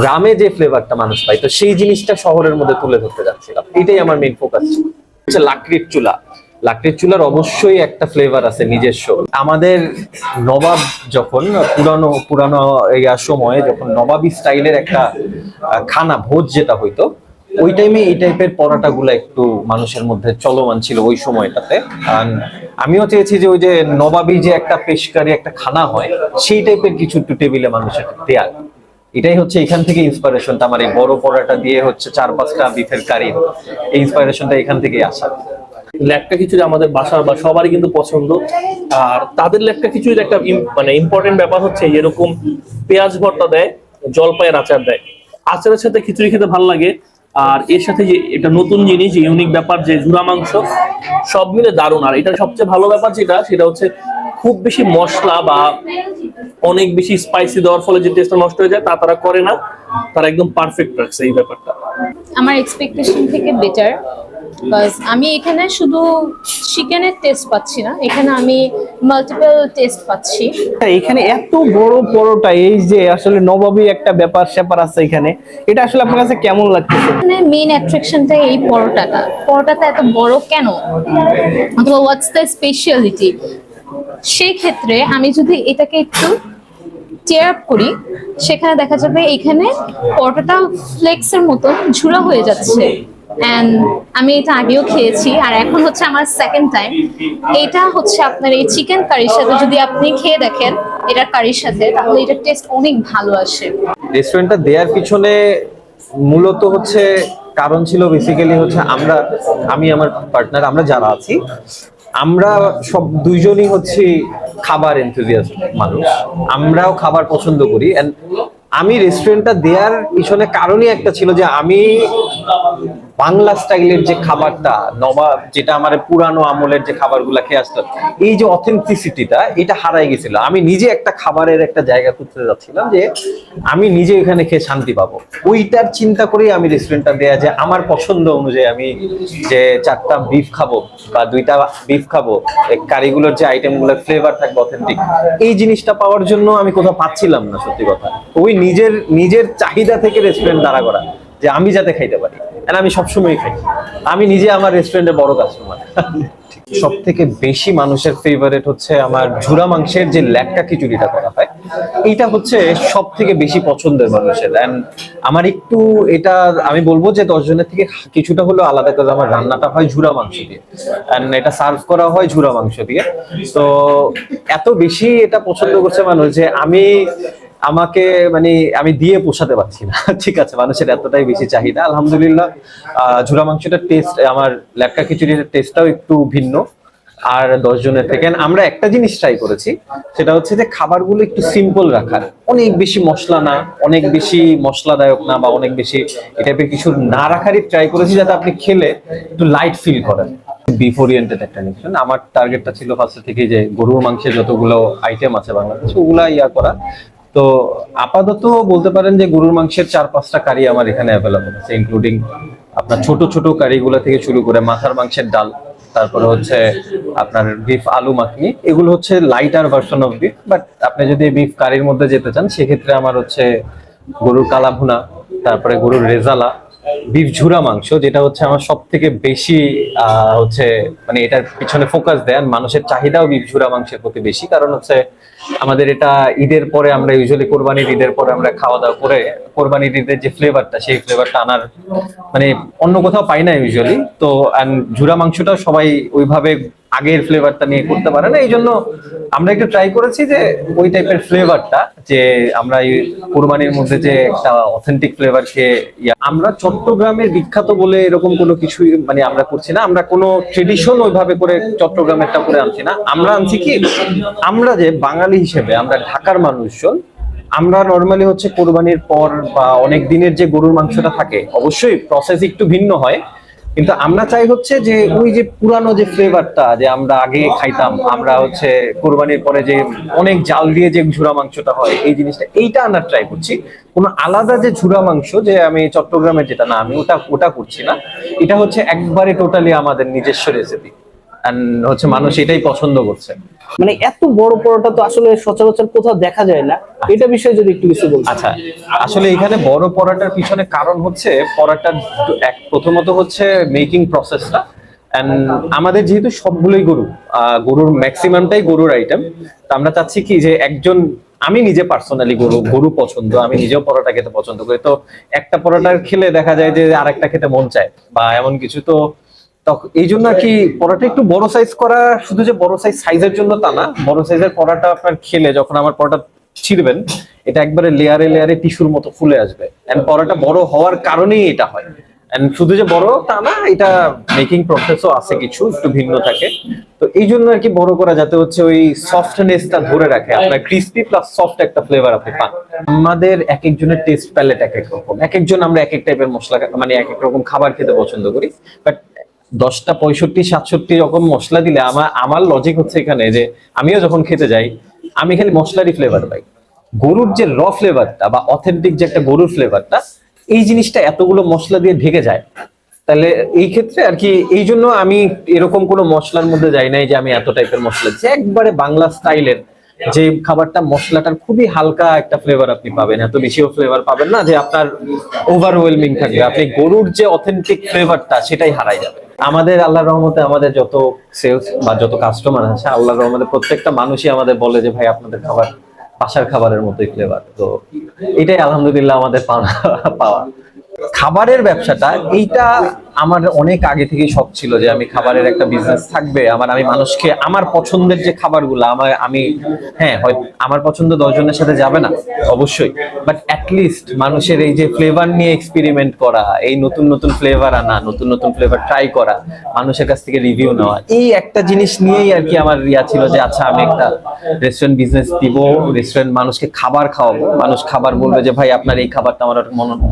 গ্রামে যে ফ্লেভারটা মানুষ পায়, তো সেই জিনিসটা শহরের মধ্যে তুলে ধরতে যাচ্ছিলাম। এটাই আমার মেইন ফোকাস ছিল। হচ্ছে লাকড়ির চুলা। লাকড়ির চুলার অবশ্যই একটা ফ্লেভার আছে নিজস্ব। আমাদের নবাব যখন পুরানো পুরানো সময়ে যখন নবাবী স্টাইলের একটা খানা, ভোজ যেটা হইতো, ওই টাইমে এই টাইপের পরোটাগুলো একটু মানুষের মধ্যে চলমান ছিল ওই সময়টাতে। আমিও চেয়েছি যে ওই যে নবাবি যে একটা পেশকারি একটা খানা হয়, সেই টাইপের কিছু একটু টেবিলে মানুষের দেয়ার। এটাই হচ্ছে এখান থেকে ইন্সপিরেশনটা আমার এই বড় পরোটা দিয়ে হচ্ছে চার পাঁচটা বিফের কারি এই ইন্সপিরেশনটা এখান থেকেই আসা। লেটকা খিচুড়ি আমাদের বাসার বা সবারই কিন্তু পছন্দ। আর তাদের লেটকা খিচুড়ির একটা মানে ইম্পর্টেন্ট ব্যাপার হচ্ছে এরকম পেঁয়াজ ভর্তা দেয়, জলপাইয়ের আচার দেয়। আচারের সাথে খিচুড়ি খেতে ভালো লাগে। আর এর সাথে যে এটা নতুন জিনিস ইউনিক ব্যাপার যে ঝুরা মাংস, সব মিলে দারুণ। আর এটার সবচেয়ে ভালো ব্যাপার যেটা, সেটা হচ্ছে খুব বেশি মশলা বা অনেক বেশি স্পাইসি দেওয়ার ফলে যে টেস্টটা নষ্ট হয়ে যায় তা তারা করে না। তারা একদম পারফেক্ট রাখছে এই ব্যাপারটা। আমার এক্সপেকটেশন থেকে বেটার আমি এখানে শুধু চিকেনের টেস্ট পাচ্ছি না এখানে আমি মাল্টিপল টেস্ট পাচ্ছি। এখানে এত বড় পরোটা এই যে আসলে নবাবী একটা ব্যাপার স্যাপার আছে এখানে এটা আসলে আপনার কাছে কেমন লাগতেছে? এখানে মেইন অ্যাট্রাকশনটা এই পরোটাটা। পরোটাটা এত বড় কেন? অথবা হোয়াটস দ্য স্পেশালিটি সেই ক্ষেত্রে আমি যদি এটাকে একটু টেয়ার আপ করি, সেখানে দেখা যাবে এখানে পরোটাটা ফ্লেক্সের মতো ঝুরা হয়ে যাচ্ছে। অ্যান্ড আমি এটা আগেও খেয়েছি, আর এখন হচ্ছে আমার সেকেন্ড টাইম এটা হচ্ছে আপনার এই চিকেন কারির সাথে যদি আপনি খেয়ে দেখেন, এটা কারির সাথে, তাহলে এটার টেস্ট অনেক ভালো আসে। রেস্টুরেন্টটা দেওয়ার পিছনে মূলত হচ্ছে কারণ ছিল বেসিক্যালি হচ্ছে আমরা, আমি আমার পার্টনার আমরা যারা আছি আমরা সব দুইজনই হচ্ছে খাবার এনথুজিয়াস্ট মানুষ। আমরাও খাবার পছন্দ করি। অ্যান্ড আমি রেস্টুরেন্টটা দেওয়ার পিছনে কারণই একটা ছিল যে আমি বাংলা স্টাইলের যে খাবারটা নবাব যেটা আমার পুরানো আমলের যে খাবারগুলা খেয়ে আসতাম এই যে অথেন্টিসিটিটা এটা হারাই গেছিল। আমি নিজে একটা খাবারের একটা জায়গা খুঁজতে যাচ্ছিলাম যে আমি নিজে এখানে খেয়ে শান্তি পাবো। ওইটার চিন্তা করেই আমি রেস্টুরেন্টটা দেয়া যে আমার পছন্দ অনুযায়ী আমি যে চারটা বিফ খাব বা দুইটা বিফ খাব কারিগুলোর যে আইটেমগুলোর ফ্লেভার থাকবে অথেন্টিক এই জিনিসটা পাওয়ার জন্য আমি কোথাও পাচ্ছিলাম না, সত্যি কথা। ওই নিজের নিজের চাহিদা থেকে রেস্টুরেন্ট দাঁড়া করা, যে আমি যাতে খাইতে পারি। আর আমি সবসময় খাই। আমি নিজে আমার রেস্টুরেন্টের বড় কাস্টমার সব থেকে বেশি মানুষের ফেভারিট হচ্ছে আমার ঝুরা মাংসের যে ল্যাটকা খিচুড়িটা করা হয়। এইটা হচ্ছে সব থেকে বেশি পছন্দের মানুষের। এন্ড আমার একটু এটা আমি বলব যে দশ জনের থেকে কিছুটা হলেও আলাদা করে আমার রান্নাটা হয় ঝুরা মাংস দিয়ে। এন্ড এটা সার্ভ করা হয় ঝুরা মাংস দিয়ে। তো এত বেশি এটা পছন্দ করছে মানুষ যে আমি আমাকে মানে আমি দিয়ে পোষাতে পারছি না। ঠিক আছে, মানুষের এতটাই বেশি চাহিদা। আলহামদুলিল্লাহ ঝুরা মাংসটার টেস্ট আমার ল্যাটকা খিচুড়ির টেস্টটাও একটু ভিন্ন। আর দশ জনের থেকে আমরা একটা জিনিস ট্রাই করেছি, সেটা হচ্ছে যে খাবারগুলো একটু সিম্পল রাখার। অনেক বেশি মশলা না, অনেক বেশি মশলাদায়ক না, বা অনেক বেশি এই টাইপের কিছু না রাখারই ট্রাই করেছি, যাতে আপনি খেলে একটু লাইট ফিল করেন। বিফ একটা নিউট্রিশন আমার টার্গেটটা ছিল ফার্স্ট থেকে যে গরুর মাংসের যতগুলো আইটেম আছে বাংলাদেশে, ওগুলা ইয়া করা। তো আপাতত বলতে পারেন যে গরুর মাংসের চার পাঁচটা কারি আমার এখানে অ্যাভেলেবল আছে ইনক্লুডিং আপনার ছোট ছোট কারিগুলো থেকে শুরু করে মাথার মাংসের ডাল, তারপরে হচ্ছে আপনার বিফ আলু, মাখনি, এগুলো হচ্ছে lighter version of beef but আপনি যদি বিফ কারির মধ্যে যেতে চান, সেক্ষেত্রে আমার হচ্ছে গরুর কালা ভুনা তারপরে গরুর রেজালা বিফ ঝুরা মাংস, যেটা হচ্ছে আমার সব থেকে বেশি হচ্ছে মানে এটার পিছনে ফোকাস দেয় মানুষের চাহিদাও বিফ ঝুরা মাংসের প্রতি বেশি, কারণ হচ্ছে আমাদের এটা ঈদের পরে আমরা ইউজুয়ালি কোরবানির ঈদের পরে আমরা খাওয়া দাওয়া করে কোরবানির ঈদের যে ফ্লেভারটা সেই ফ্লেভারটা আনার মানে অন্য কোথাও পাই না ইউজুয়ালি তো অ্যান্ড ঝুরা মাংসটা সবাই ওইভাবে আগের ফ্লেভারটা নিয়ে করতে পারে না এই জন্য আমরা একটু ট্রাই করেছি যে ওই টাইপের ফ্লেভারটা যে আমরা এই কোরবানির মধ্যে যে একটা অথেন্টিক ফ্লেভার খেয়ে আমরা চট্টগ্রামের বিখ্যাত বলে এরকম কোনো কিছুই মানে আমরা করছি না, আমরা কোনো ট্রেডিশন ওইভাবে করে চট্টগ্রামেরটা করে আনছি না। আমরা আনছি কি, আমরা যে বাঙালি হিসেবে আমরা ঢাকার মানুষজন, আমরা নর্মালি হচ্ছে কোরবানির পর বা অনেক দিনের যে গরুর মাংসটা থাকে, অবশ্যই প্রসেস একটু ভিন্ন হয় কিন্তু আমরা চাই হচ্ছে যে ওই যে পুরানো যে ফ্লেভারটা যে আমরা আগে খাইতাম, আমরা হচ্ছে কোরবানির পরে যে অনেক জাল দিয়ে যে ঝুরা মাংসটা হয়, এই জিনিসটা, এইটা আমরা ট্রাই করছি। কোনো আলাদা যে ঝুরা মাংস যে আমি চট্টগ্রামের যেটা, না, আমি ওটা ওটা করছি না। এটা হচ্ছে একবারে টোটালি আমাদের নিজস্ব রেসিপি হচ্ছে মানুষ এটাই পছন্দ করছে। মানে এত বড় পরোটা তো আসলে সচরাচর কোথাও দেখা যায় না। এটা বিষয়ে যদি একটু কিছু বলতেন। আচ্ছা আসলে এখানে বড় পরাটার পিছনে কারণ হচ্ছে পরাটার এক প্রথমত হচ্ছে মেকিং প্রসেসটা আমাদের যেহেতু সবগুলোই গরু গরুর ম্যাক্সিমামটাই গরুর আইটেম তো আমরা চাচ্ছি কি যে একজন আমি নিজে পার্সোনালি গরু গরু পছন্দ আমি নিজেও পরোটা খেতে পছন্দ করি। তো একটা পরোটা খেলে দেখা যায় যে আরেকটা খেতে মন চায় বা এমন কিছু তো এই জন্য কি পরোটা একটু বড় সাইজ করা, শুধু যে বড় সাইজ সাইজের জন্য তা না, বড় সাইজের পরোটা আপনার খেলে যখন আমার পরোটা ছিড়বেন, এটা একবারে লেয়ারে লেয়ারে টিস্যুর মতো ফুলে আসবে। এন্ড বড় হওয়ার কারণেই এটা হয়। এন্ড শুধু যে বড় তা না, এটা মেকিং প্রসেসও আছে কিছু, একটু ভিন্ন থাকে। তো এই জন্য আর কি বড় করা, যাতে হচ্ছে ওই সফটনেসটা ধরে রাখে, আপনার ক্রিস্পি প্লাস সফট একটা ফ্লেভার আপনি পান। আমাদের এক একজনের টেস্ট প্যালেট এক এক রকম। এক একজন আমরা এক এক টাইপের মশলা মানে এক এক রকম খাবার খেতে পছন্দ করি। বাট দশটা পঁয়ষট্টি, সাতষট্টি রকম মশলা দিলে আমার আমার লজিক হচ্ছে এখানে যে আমিও যখন খেতে যাই, আমি খালি মশলারই ফ্লেভার পাই। গরুর যে র ফ্লেভারটা বা অথেন্টিক যে একটা গরুর ফ্লেভারটা এই জিনিসটা এতগুলো মশলা দিয়ে ঢেকে যায়। তাহলে এই ক্ষেত্রে আর কি, এই জন্য আমি এরকম কোনো মশলার মধ্যে যাই নাই যে আমি এত টাইপের মশলা দিচ্ছি। একবারে বাংলা স্টাইলের যে খাবারটা মশলাটার খুবই হালকা একটা ফ্লেভার আপনি পাবেন, এত বেশিও ফ্লেভার পাবেন না যে আপনার ওভারওয়েলমিং থাকবে। আপনি গরুর যে অথেন্টিক ফ্লেভারটা সেটাই হারাই যাবে। আমাদের আল্লাহর রহমতে আমাদের যত সেলস বা যত কাস্টমার আছে, আল্লাহর রহমতে প্রত্যেকটা মানুষই আমাদের বলে যে, ভাই, আপনাদের খাবার বাসার খাবারের মতোই ফ্লেভার তো এটাই আলহামদুলিল্লাহ আমাদের পাওয়া। খাবারের ব্যবসাটা, এইটা আমার অনেক আগে থেকেই শখ ছিল যে আমি খাবারের একটা বিজনেস থাকবে। আমার, আমি মানুষকে, আমার পছন্দের যে খাবারগুলো, আমার, আমি হ্যাঁ আমার পছন্দ দশজনের সাথে যাবে না, অবশ্যই। বাট লিস্ট মানুষের এই যে ফ্লেভার নিয়ে এক্সপেরিমেন্ট করা, এই নতুন নতুন ফ্লেভার আনা, নতুন নতুন ফ্লেভার ট্রাই করা, মানুষের কাছ থেকে রিভিউ নেওয়া, এই একটা জিনিস নিয়েই আর কি আমার ইয়া ছিল যে আচ্ছা আমি একটা রেস্টুরেন্ট বিজনেস দিব রেস্টুরেন্ট মানুষকে খাবার খাওয়াবো। মানুষ খাবার বলবে যে, ভাই, আপনার এই খাবারটা আমার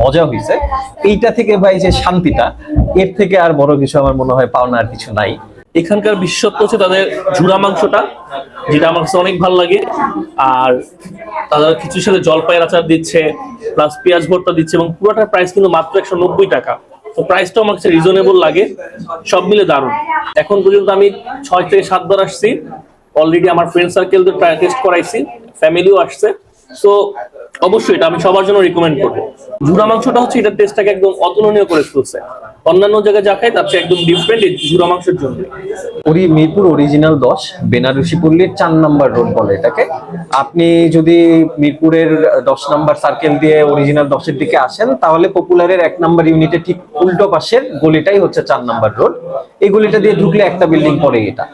মজা হয়েছে এইটা থেকে ভাই যে শান্তিটা এর থেকে আর বড় কিছু আমার মনে হয় পাওনা আর কিছু নাই। এখানকার বিশেষত্ব হচ্ছে তাদের ঝুরা মাংসটা, যেটা আমার অনেক ভালো লাগে। আর তারা কিছুর সাথে জলপাইয়ের আচার দিচ্ছে প্লাস পেঁয়াজ ভর্তা দিচ্ছে এবং পুরোটার প্রাইস কিন্তু মাত্র একশো নব্বই টাকা। তো প্রাইসটাও আমার কাছে রিজনেবল লাগে। সব মিলে দারুণ। এখন পর্যন্ত আমি ছয় থেকে সাতবার আসছি। অলরেডি আমার ফ্রেন্ড সার্কেলদের সার্কেল টেস্ট করাইছি। ফ্যামিলিও আসছে। সো অবশ্যই এটা আমি সবার জন্য রিকমেন্ড করব। ঝুরা মাংসটা হচ্ছে এটার টেস্টটাকে একদম অতুলনীয় করে তুলছে অন্যান্য জায়গায় যা খাই তার চেয়ে একদম ডিফারেন্ট ঝুরা মাংসের জন্য। ওরি মিরপুর অরিজিনাল দশ, বেনারসি পল্লীর চার নাম্বার রোড বলে এটাকে। আপনি যদি মিরপুরের দশ নাম্বার সার্কেল দিয়ে অরিজিনাল দশের দিকে আসেন, তাহলে পপুলারের এক নাম্বার ইউনিটে ঠিক উল্টো পাশের গলিটাই হচ্ছে চার নাম্বার রোড এই গলিটা দিয়ে ঢুকলে একটা বিল্ডিং পরে এটা।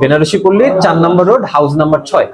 বেনারসি পল্লীর চার নাম্বার রোড হাউস নাম্বার ছয়।